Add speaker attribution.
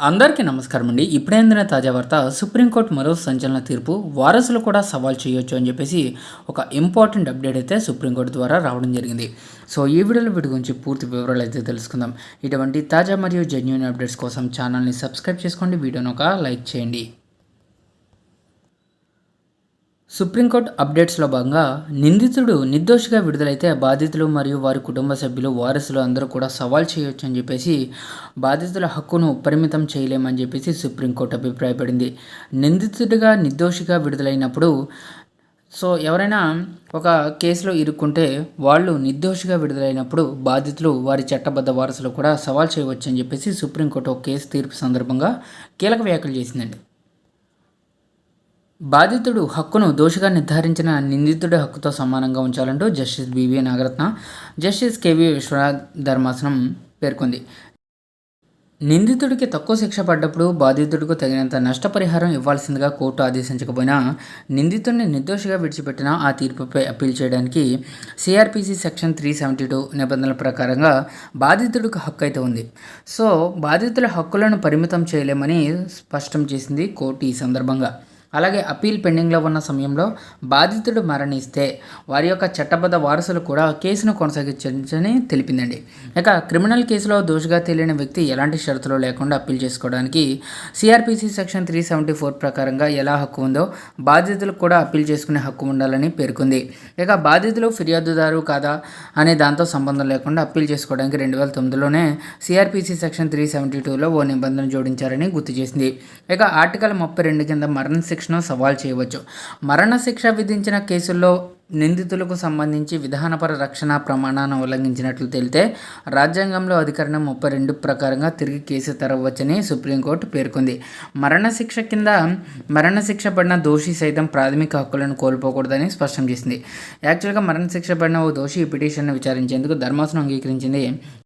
Speaker 1: అందరికీ నమస్కారం అండి. ఇప్పుడేందిన తాజా వార్త సుప్రీంకోర్టు మరో సంచలన తీర్పు వారసులు కూడా సవాల్ చేయొచ్చు అని చెప్పేసి ఒక ఇంపార్టెంట్ అప్డేట్ అయితే సుప్రీంకోర్టు ద్వారా రావడం జరిగింది. సో ఈ వీడియోలో వీటి గురించి పూర్తి వివరాలు అయితే తెలుసుకుందాం. ఇటువంటి తాజా మరియు జెన్యున్ అప్డేట్స్ కోసం ఛానల్ని సబ్స్క్రైబ్ చేసుకోండి. వీడియోను ఒక లైక్ చేయండి. సుప్రీంకోర్టు అప్డేట్స్లో భాగంగా నిందితుడు నిర్దోషిగా విడుదలైతే బాధితులు మరియు వారి కుటుంబ సభ్యులు వారసులు అందరూ కూడా సవాల్ చేయొచ్చు అని చెప్పేసి బాధితుల హక్కును పరిమితం చేయలేమని చెప్పేసి సుప్రీంకోర్టు అభిప్రాయపడింది. నిందితుడిగా నిర్దోషిగా విడుదలైనప్పుడు సో ఎవరైనా ఒక కేసులో ఇరుక్కుంటే వాళ్ళు నిర్దోషిగా విడుదలైనప్పుడు బాధితులు వారి చట్టబద్ధ వారసులు కూడా సవాల్ చేయవచ్చు అని చెప్పేసి సుప్రీంకోర్టు ఒక కేసు తీర్పు సందర్భంగా కీలక వ్యాఖ్యలు చేసిందండి. బాధితుడు హక్కును దోషిగా నిర్ధారించిన నిందితుడి హక్కుతో సమానంగా ఉంచాలంటూ justice B V Nagarathna justice K V Viswanath ధర్మాసనం పేర్కొంది. నిందితుడికి తక్కువ శిక్ష పడ్డప్పుడు బాధితుడికి తగినంత నష్టపరిహారం ఇవ్వాల్సిందిగా కోర్టు ఆదేశించకపోయినా నిందితుడిని నిర్దోషిగా విడిచిపెట్టిన ఆ తీర్పుపై అప్పీల్ చేయడానికి CrPC section three seventy two నిబంధనల ప్రకారంగా బాధితుడికి హక్కు అయితే ఉంది. సో బాధితుల హక్కులను పరిమితం చేయలేమని స్పష్టం చేసింది కోర్టు ఈ సందర్భంగా. అలాగే అప్పీల్ పెండింగ్లో ఉన్న సమయంలో బాధితుడు మరణిస్తే వారి యొక్క చట్టబద్ధ వారసులు కూడా కేసును కొనసాగించని తెలిపిందండి. ఇక క్రిమినల్ కేసులో దోషిగా తేలిన వ్యక్తి ఎలాంటి షరతులు లేకుండా అప్పీల్ చేసుకోవడానికి CrPC section three seventy four ప్రకారంగా ఎలా హక్కు ఉందో బాధితులకు కూడా అప్పీల్ చేసుకునే హక్కు ఉండాలని పేర్కొంది. ఇక బాధితులు ఫిర్యాదుదారు కాదా అనే దాంతో సంబంధం లేకుండా అప్పీల్ చేసుకోవడానికి రెండు వేల తొమ్మిదిలోనే సిఆర్పిసి సెక్షన్ త్రీ సెవెంటీ టూలో ఓ నిబంధన జోడించారని గుర్తు చేసింది. ఇక ఆర్టికల్ ముప్పై రెండు కింద మరణ శిక్షను సవాల్ చేయవచ్చు. మరణశిక్ష విధించిన కేసుల్లో నిందితులకు సంబంధించి విధానపర రక్షణ ప్రమాణాన్ని ఉల్లంఘించినట్లు తెలితే రాజ్యాంగంలో అధికరణం ముప్పై రెండు ప్రకారంగా తిరిగి కేసు తెరవచ్చని సుప్రీంకోర్టు పేర్కొంది. మరణశిక్ష కింద మరణశిక్ష పడిన దోషి సైతం ప్రాథమిక హక్కులను కోల్పోకూడదని స్పష్టం చేసింది. యాక్చువల్గా మరణశిక్ష పడిన ఓ దోషి ఈ పిటిషన్ను విచారించేందుకు ధర్మాసనం అంగీకరించింది.